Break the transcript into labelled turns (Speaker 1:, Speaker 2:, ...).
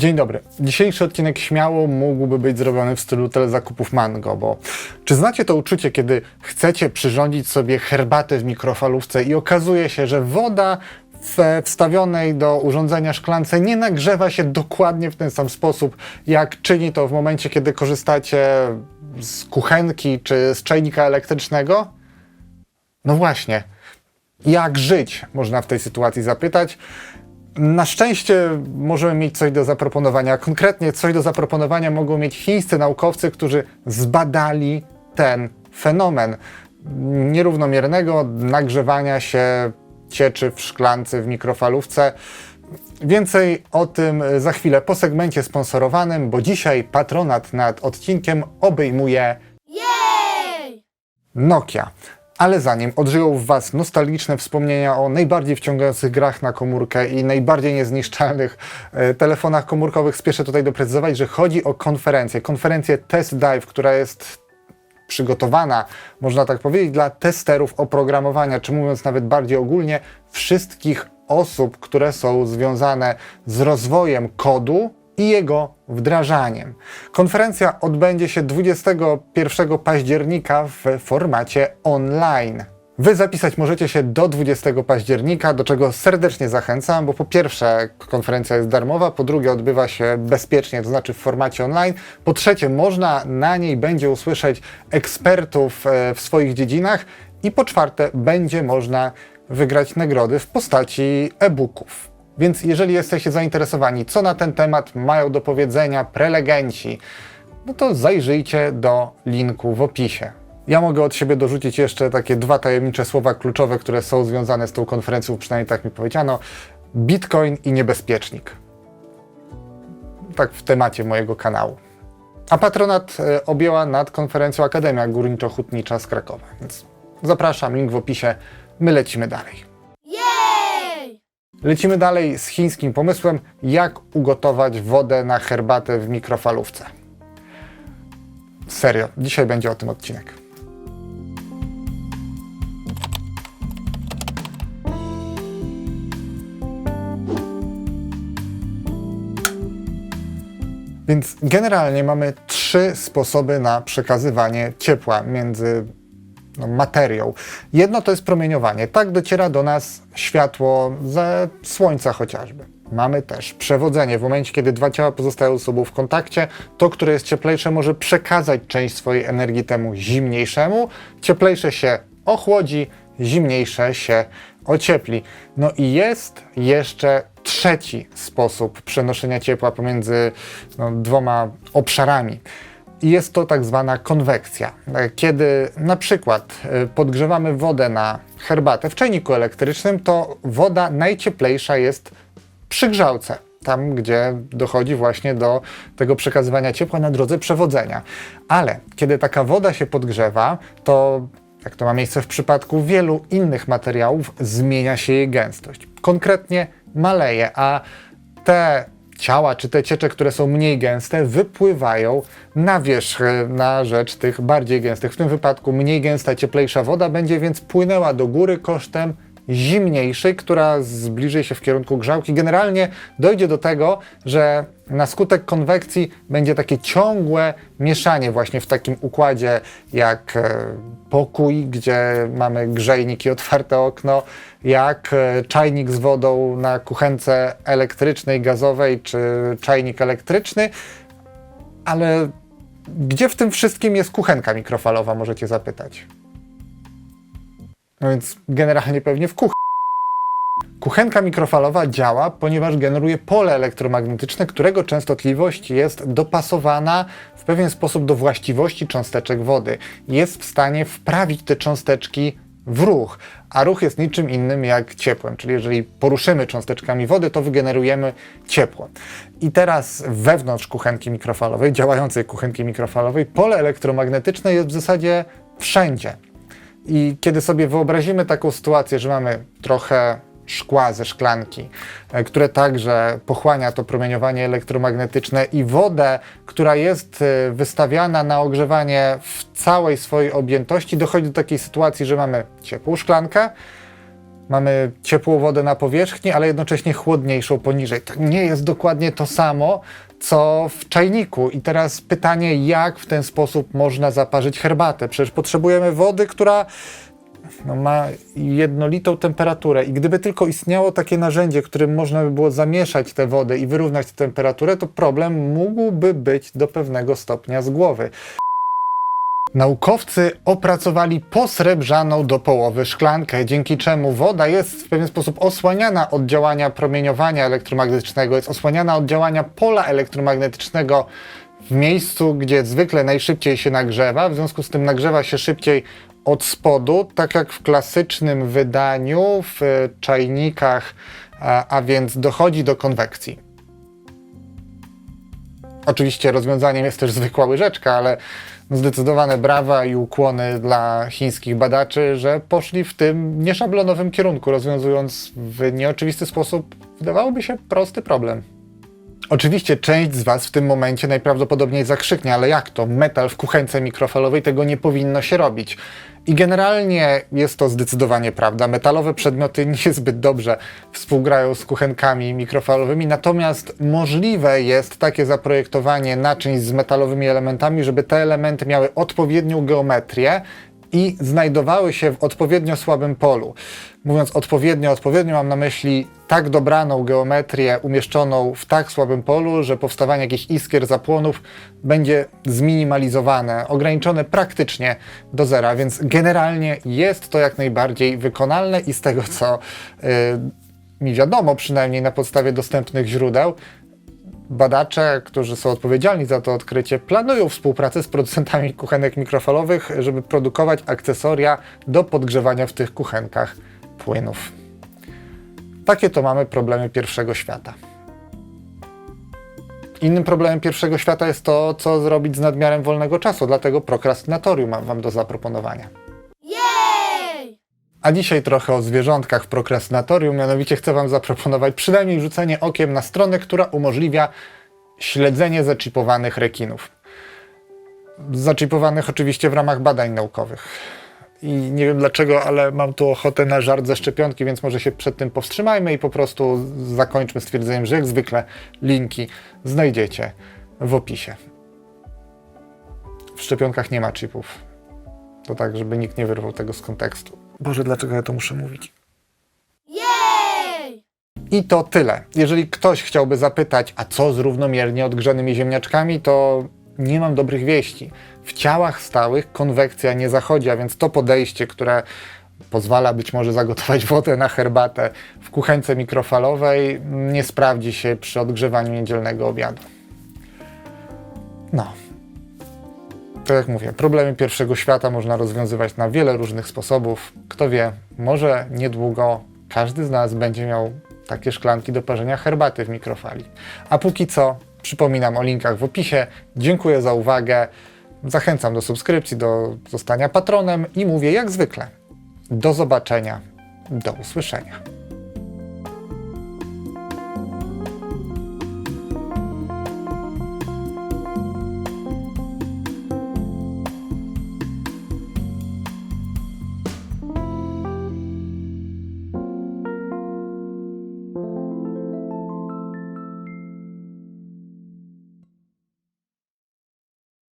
Speaker 1: Dzień dobry. Dzisiejszy odcinek śmiało mógłby być zrobiony w stylu telezakupów Mango, bo czy znacie to uczucie, kiedy chcecie przyrządzić sobie herbatę w mikrofalówce i okazuje się, że woda w wstawionej do urządzenia szklance nie nagrzewa się dokładnie w ten sam sposób, jak czyni to w momencie, kiedy korzystacie z kuchenki czy z czajnika elektrycznego? No właśnie. Jak żyć, można w tej sytuacji zapytać. Na szczęście możemy mieć coś do zaproponowania. Konkretnie coś do zaproponowania mogą mieć chińscy naukowcy, którzy zbadali ten fenomen nierównomiernego nagrzewania się cieczy w szklance w mikrofalówce. Więcej o tym za chwilę po segmencie sponsorowanym, bo dzisiaj patronat nad odcinkiem obejmuje
Speaker 2: Jej!
Speaker 1: Nokia. Ale zanim odżyją w Was nostalgiczne wspomnienia o najbardziej wciągających grach na komórkę i najbardziej niezniszczalnych e, telefonach komórkowych, spieszę tutaj doprecyzować, że chodzi o konferencję. Konferencję Test Dive, która jest przygotowana, można tak powiedzieć, dla testerów oprogramowania, czy mówiąc nawet bardziej ogólnie, wszystkich osób, które są związane z rozwojem kodu i jego wdrażaniem. Konferencja odbędzie się 21 października w formacie online. Wy zapisać możecie się do 20 października, do czego serdecznie zachęcam, bo po pierwsze konferencja jest darmowa, po drugie odbywa się bezpiecznie, to znaczy w formacie online, po trzecie można na niej będzie usłyszeć ekspertów e, w swoich dziedzinach i po czwarte będzie można wygrać nagrody w postaci e-booków. Więc jeżeli jesteście zainteresowani, co na ten temat mają do powiedzenia prelegenci, no to zajrzyjcie do linku w opisie. Ja mogę od siebie dorzucić jeszcze takie dwa tajemnicze słowa kluczowe, które są związane z tą konferencją, przynajmniej tak mi powiedziano. Bitcoin i niebezpiecznik. Tak w temacie mojego kanału. A patronat e, objęła nad konferencją Akademia Górniczo-Hutnicza z Krakowa. Więc zapraszam, link w opisie. My lecimy dalej. Lecimy dalej z chińskim pomysłem, jak ugotować wodę na herbatę w mikrofalówce. Serio, dzisiaj będzie o tym odcinek. Więc generalnie mamy trzy sposoby na przekazywanie ciepła między materią. Jedno to jest promieniowanie. Tak dociera do nas światło ze słońca chociażby. Mamy też przewodzenie. W momencie, kiedy dwa ciała pozostają ze sobą w kontakcie, to, które jest cieplejsze, może przekazać część swojej energii temu zimniejszemu. Cieplejsze się ochłodzi, zimniejsze się ociepli. No i jest jeszcze trzeci sposób przenoszenia ciepła pomiędzy no, dwoma obszarami. Jest to tak zwana konwekcja. E, Kiedy na przykład e, podgrzewamy wodę na herbatę w czajniku elektrycznym, to woda najcieplejsza jest przy grzałce. Tam, gdzie dochodzi właśnie do tego przekazywania ciepła na drodze przewodzenia. Ale kiedy taka woda się podgrzewa, to jak to ma miejsce w przypadku wielu innych materiałów, zmienia się jej gęstość. Konkretnie maleje, a te ciała czy te ciecze, które są mniej gęste, wypływają na wierzch e, na rzecz tych bardziej gęstych. W tym wypadku mniej gęsta, cieplejsza woda będzie więc płynęła do góry kosztem zimniejszej, która zbliży się w kierunku grzałki. Generalnie dojdzie do tego, że na skutek konwekcji będzie takie ciągłe mieszanie właśnie w takim układzie jak e, pokój, gdzie mamy grzejnik i otwarte okno, jak e, czajnik z wodą na kuchence elektrycznej, gazowej czy czajnik elektryczny, ale gdzie w tym wszystkim jest kuchenka mikrofalowa, możecie zapytać. No więc generalnie pewnie w kuchni. Kuchenka mikrofalowa działa, ponieważ generuje pole elektromagnetyczne, którego częstotliwość jest dopasowana w pewien sposób do właściwości cząsteczek wody. Jest w stanie wprawić te cząsteczki w ruch, a ruch jest niczym innym jak ciepłem, czyli jeżeli poruszymy cząsteczkami wody, to wygenerujemy ciepło. I teraz wewnątrz kuchenki mikrofalowej, działającej kuchenki mikrofalowej, pole elektromagnetyczne jest w zasadzie wszędzie. I kiedy sobie wyobrazimy taką sytuację, że mamy trochę szkła ze szklanki, e, które także pochłania to promieniowanie elektromagnetyczne i wodę, która jest e, wystawiana na ogrzewanie w całej swojej objętości, dochodzi do takiej sytuacji, że mamy ciepłą szklankę, mamy ciepłą wodę na powierzchni, ale jednocześnie chłodniejszą poniżej. To nie jest dokładnie to samo, co w czajniku. I teraz pytanie, jak w ten sposób można zaparzyć herbatę? Przecież potrzebujemy wody, która no, ma jednolitą temperaturę. I gdyby tylko istniało takie narzędzie, którym można by było zamieszać tę wodę i wyrównać tę temperaturę, to problem mógłby być do pewnego stopnia z głowy. Naukowcy opracowali posrebrzaną do połowy szklankę, dzięki czemu woda jest w pewien sposób osłaniana od działania promieniowania elektromagnetycznego, jest osłaniana od działania pola elektromagnetycznego w miejscu, gdzie zwykle najszybciej się nagrzewa, w związku z tym nagrzewa się szybciej od spodu, tak jak w klasycznym wydaniu w czajnikach, a, a więc dochodzi do konwekcji. Oczywiście rozwiązaniem jest też zwykła łyżeczka, ale zdecydowane brawa i ukłony dla chińskich badaczy, że poszli w tym nieszablonowym kierunku, rozwiązując w nieoczywisty sposób, wydawałoby się, prosty problem. Oczywiście część z Was w tym momencie najprawdopodobniej zakrzyknie, ale jak to? Metal w kuchence mikrofalowej tego nie powinno się robić. I generalnie jest to zdecydowanie prawda. Metalowe przedmioty niezbyt dobrze współgrają z kuchenkami mikrofalowymi, natomiast możliwe jest takie zaprojektowanie naczyń z metalowymi elementami, żeby te elementy miały odpowiednią geometrię i znajdowały się w odpowiednio słabym polu. Mówiąc odpowiednio, odpowiednio mam na myśli tak dobraną geometrię umieszczoną w tak słabym polu, że powstawanie jakichś iskier, zapłonów będzie zminimalizowane, ograniczone praktycznie do zera, więc generalnie jest to jak najbardziej wykonalne i z tego co y, mi wiadomo, przynajmniej na podstawie dostępnych źródeł, Badacze, którzy są odpowiedzialni za to odkrycie, planują współpracę z producentami kuchenek mikrofalowych, żeby produkować akcesoria do podgrzewania w tych kuchenkach płynów. Takie to mamy problemy pierwszego świata. Innym problemem pierwszego świata jest to, co zrobić z nadmiarem wolnego czasu, dlatego prokrastynatorium mam Wam do zaproponowania. A dzisiaj trochę o zwierzątkach w prokrastynatorium, mianowicie chcę Wam zaproponować przynajmniej rzucenie okiem na stronę, która umożliwia śledzenie zaczipowanych rekinów. Zaczipowanych oczywiście w ramach badań naukowych. I nie wiem dlaczego, ale mam tu ochotę na żart ze szczepionki, więc może się przed tym powstrzymajmy i po prostu zakończmy stwierdzeniem, że jak zwykle linki znajdziecie w opisie. W szczepionkach nie ma chipów. To tak, żeby nikt nie wyrwał tego z kontekstu. Boże, dlaczego ja to muszę mówić?
Speaker 2: Jej!
Speaker 1: I to tyle. Jeżeli ktoś chciałby zapytać, a co z równomiernie odgrzanymi ziemniaczkami, to nie mam dobrych wieści. W ciałach stałych konwekcja nie zachodzi, a więc to podejście, które pozwala być może zagotować wodę na herbatę w kuchence mikrofalowej, nie sprawdzi się przy odgrzewaniu niedzielnego obiadu. No. Tak jak mówię, problemy pierwszego świata można rozwiązywać na wiele różnych sposobów. Kto wie, może niedługo każdy z nas będzie miał takie szklanki do parzenia herbaty w mikrofali. A póki co, przypominam o linkach w opisie. Dziękuję za uwagę. Zachęcam do subskrypcji, do zostania patronem i mówię jak zwykle. Do zobaczenia, do usłyszenia.